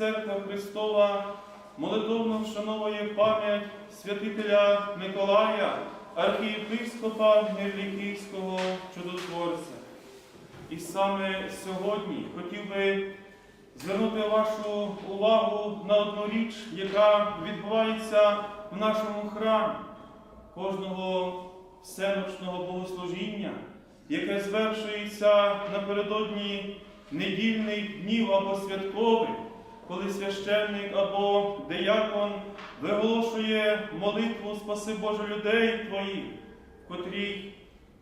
Христова молитовно вшановує пам'ять святителя Миколая, архієпископа Мирліківського чудотворця. І саме сьогодні хотів би звернути вашу увагу на одну річ, яка відбувається в нашому храмі кожного всеночного богослужіння, яке звершується напередодні недільних днів або святкових, коли священник або деякон виголошує молитву Спаси Боже людей Твоїх, котрій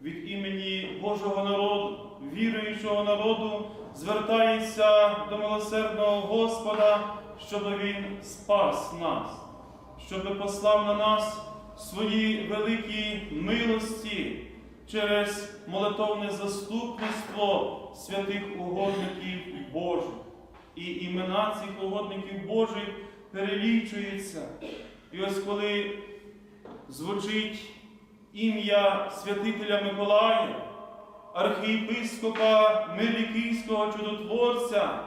від імені Божого народу, віруючого народу, звертається до милосердного Господа, щоб Він спас нас, щоб послав на нас свої великі милості через молитовне заступництво святих угодників Божих. І імена цих угодників Божих перелічуються. І ось коли звучить ім'я святителя Миколая, архієпископа Милікійського чудотворця,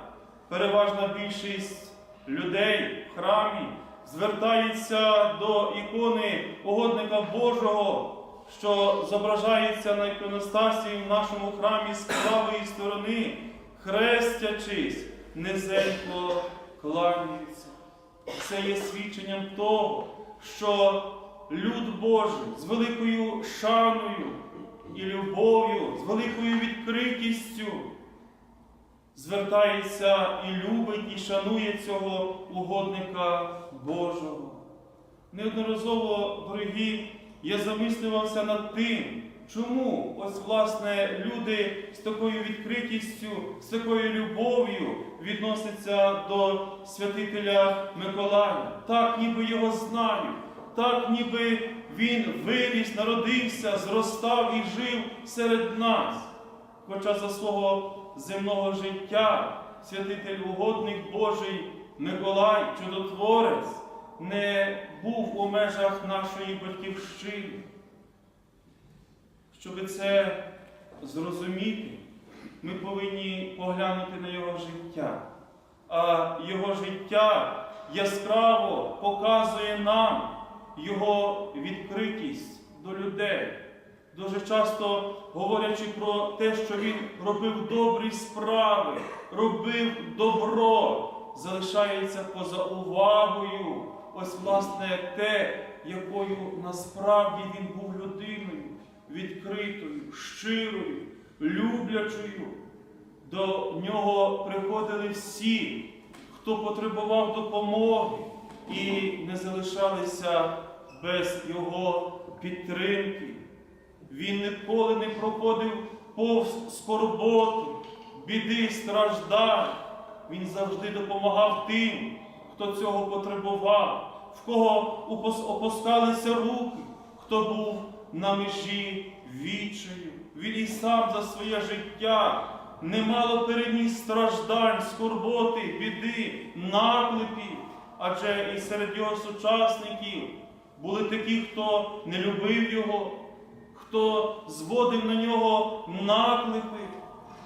переважна більшість людей в храмі звертається до ікони угодника Божого, що зображається на іконостасі в нашому храмі з правої сторони, хрестячись, низенько кланяються. Це є свідченням того, що люд Божий з великою шаною і любов'ю, з великою відкритістю звертається і любить, і шанує цього угодника Божого. Неодноразово, дорогі, я замислювався над тим, чому ось власне люди з такою відкритістю, з такою любов'ю відносяться до святителя Миколая. Так, ніби його знають, так, ніби він виріс, народився, зростав і жив серед нас. Хоча за свого земного життя святитель угодник Божий Миколай, чудотворець, не був у межах нашої батьківщини. Щоб це зрозуміти, ми повинні поглянути на його життя. А його життя яскраво показує нам його відкритість до людей. Дуже часто говорячи про те, що він робив добрі справи, робив добро, залишається поза увагою. Ось, власне, те, якою насправді він був людиною, відкритою, щирою, люблячою. До нього приходили всі, хто потребував допомоги, і не залишалися без його підтримки. Він ніколи не проходив повз скорботи, біди, страждань. Він завжди допомагав тим, хто цього потребував, в кого опускалися руки, хто був на межі відчаю. Він і сам за своє життя немало переніс страждань, скорботи, біди, наклепів, адже і серед його сучасників були такі, хто не любив його, хто зводив на нього наклепи.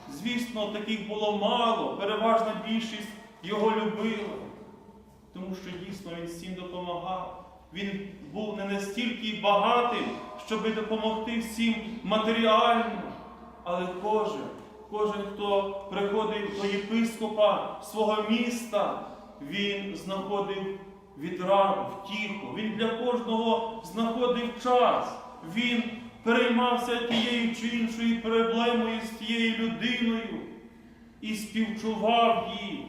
Звісно, таких було мало, переважна більшість його любила, тому що дійсно він всім допомагав. Він був не настільки багатим, щоб допомогти всім матеріально, але кожен, кожен, хто приходив до єпископа свого міста, він знаходив відраду, втіху. Він для кожного знаходив час. Він переймався тією чи іншою проблемою з тією людиною і співчував їй.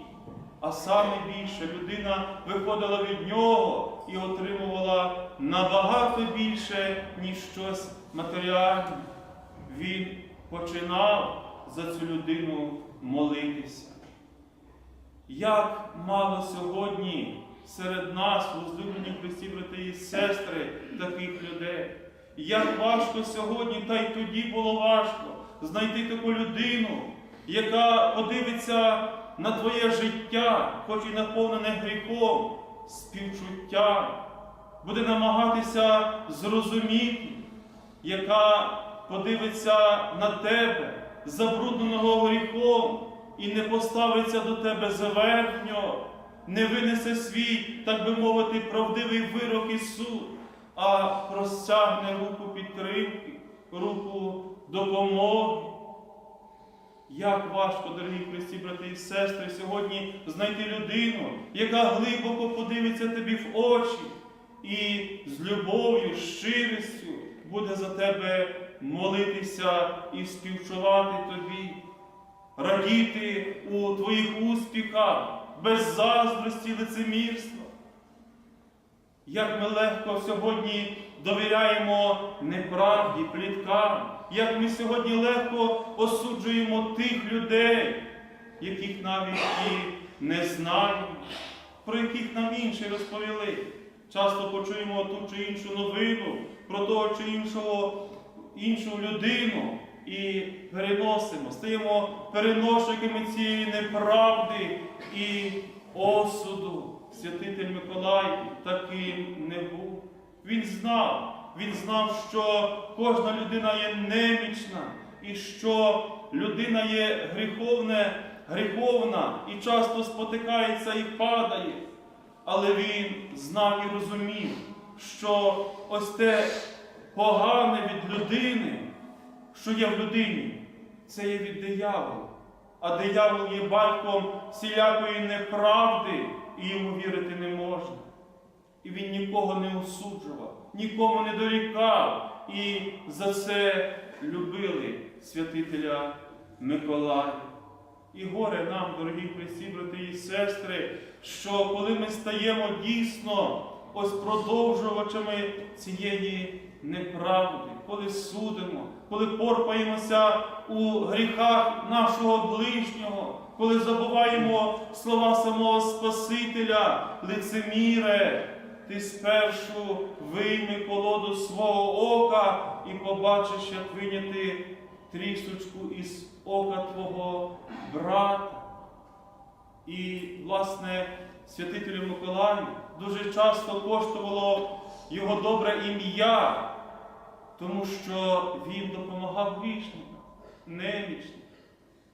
А саме більше людина виходила від нього і отримувала набагато більше, ніж щось матеріальне. Він починав за цю людину молитися. Як мало сьогодні серед нас, возлюблені Христі, брати і сестри, таких людей. Як важко сьогодні, та й тоді було важко знайти таку людину, яка подивиться на твоє життя, хоч і наповнене гріхом, співчуття, буде намагатися зрозуміти, яка подивиться на тебе, забрудненого гріхом, і не поставиться до тебе зверхньо, не винесе свій, так би мовити, правдивий вирок і суд, а простягне руку підтримки, руку допомоги. Як важко, дорогі Христі, брати і сестри, сьогодні знайти людину, яка глибоко подивиться тобі в очі і з любов'ю, щирістю буде за тебе молитися і співчувати тобі, радіти у твоїх успіхах, без заздрості, лицемірства. Як ми легко сьогодні довіряємо неправді, пліткам, як ми сьогодні легко осуджуємо тих людей, яких навіть і не знаємо, про яких нам інші розповіли. Часто почуємо ту чи іншу новину про того чи іншого, іншу людину і переносимо, стаємо переносчиками цієї неправди і осуду. Святитель Миколай таким не був. Він знав, він знав, що кожна людина є немічна, і що людина є гріховне, гріховна і часто спотикається і падає. Але він знав і розумів, що ось те погане від людини, що є в людині, це є від диявола. А диявол є батьком всілякої неправди, і йому вірити не можна. І він нікого не осуджував, нікому не дорікав. І за це любили святителя Миколая. І горе нам, дорогі Христі, брати і сестри, що коли ми стаємо дійсно ось продовжувачами цієї неправди, коли судимо, коли порпаємося у гріхах нашого ближнього, коли забуваємо слова самого Спасителя, лицеміре, ти спершу вийми колоду свого ока і побачиш, як виняти трісочку із ока твого брата. І, власне, святителю Миколаю дуже часто коштувало його добре ім'я, тому що він допомагав грішникам, немічним.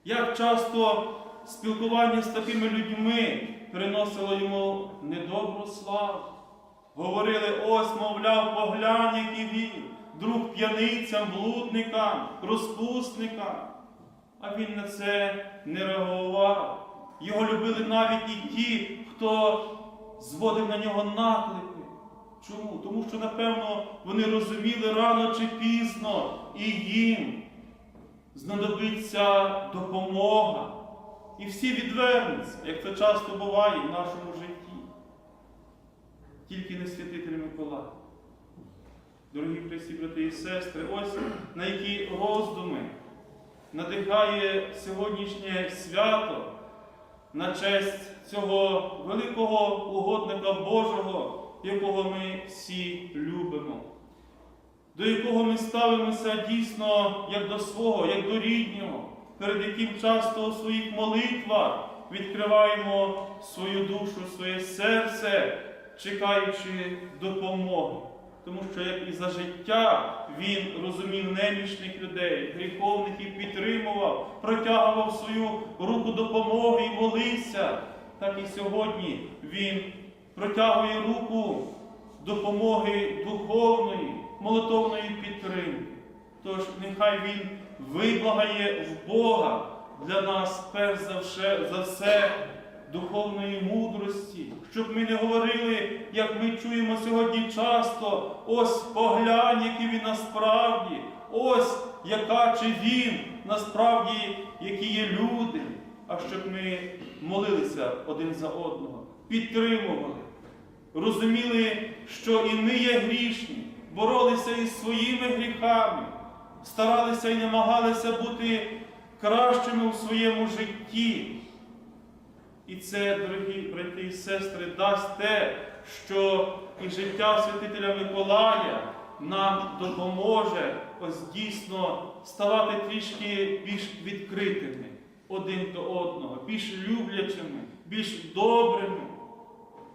Як часто спілкування з такими людьми приносило йому недобру славу. Говорили, ось, мовляв, поглянь, який він, друг п'яницям, блудникам, розпусникам. А він на це не реагував. Його любили навіть і ті, хто зводив на нього наклики. Чому? Тому що, напевно, вони розуміли рано чи пізно, і їм знадобиться допомога. І всі відвернуться, як це часто буває в нашому житті. Тільки не святитель Миколай. Дорогі Христі, брати і сестри, ось на які роздуми надихає сьогоднішнє свято на честь цього великого угодника Божого, якого ми всі любимо, до якого ми ставимося дійсно як до свого, як до ріднього, перед яким часто у своїх молитвах відкриваємо свою душу, своє серце, чекаючи допомоги. Тому що як і за життя він розумів немічних людей, гріховників підтримував, протягував свою руку допомоги і молився, так і сьогодні він протягує руку допомоги духовної, молитовної підтримки. Тож нехай він виблагає в Бога для нас перш за все, за все духовної мудрості, щоб ми не говорили, як ми чуємо сьогодні часто, ось поглянь, який він насправді, ось яка чи він насправді, які є люди, а щоб ми молилися один за одного, підтримували, розуміли, що і ми є грішні, боролися із своїми гріхами, старалися і намагалися бути кращими у своєму житті. І це, дорогі брати і сестри, дасть те, що і життя святителя Миколая нам допоможе ось дійсно ставати трішки більш відкритими один до одного, більш люблячими, більш добрими,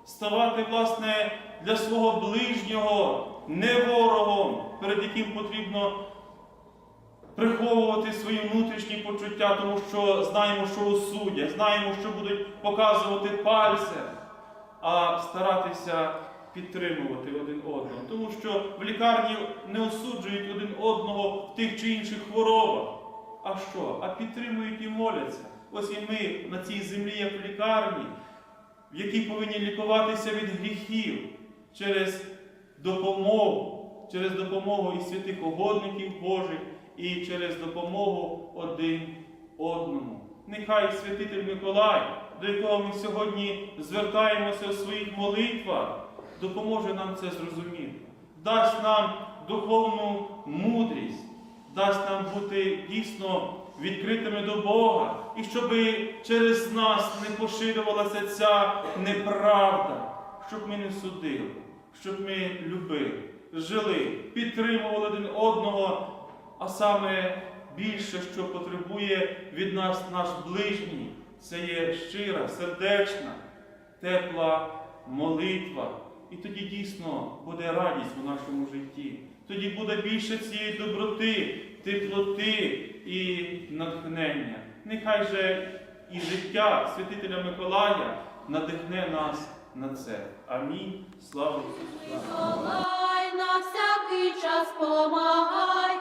ставати, власне, для свого ближнього не ворогом, перед яким потрібно приховувати свої внутрішні почуття, тому що знаємо, що осудять, знаємо, що будуть показувати пальцем. а старатися підтримувати один одного. Тому що в лікарні не осуджують один одного в тих чи інших хворобах. А що? А підтримують і моляться. Ось і ми на цій землі, як в лікарні, в якій повинні лікуватися від гріхів через допомогу, через допомогу і святих угодників Божих, і через допомогу один одному. Нехай святитель Миколай, до якого ми сьогодні звертаємося у своїх молитвах, допоможе нам це зрозуміти, дасть нам духовну мудрість, дасть нам бути дійсно відкритими до Бога, і щоб через нас не поширювалася ця неправда, щоб ми не судили, щоб ми любили, жили, підтримували один одного, а саме більше, що потребує від нас наш ближній, це є щира, сердечна, тепла молитва. І тоді дійсно буде радість у нашому житті. Тоді буде більше цієї доброти, теплоти і натхнення. Нехай же і життя святителя Миколая надихне нас на це. Амінь. Слава Ісусу! Миколай, на всякий час помагай,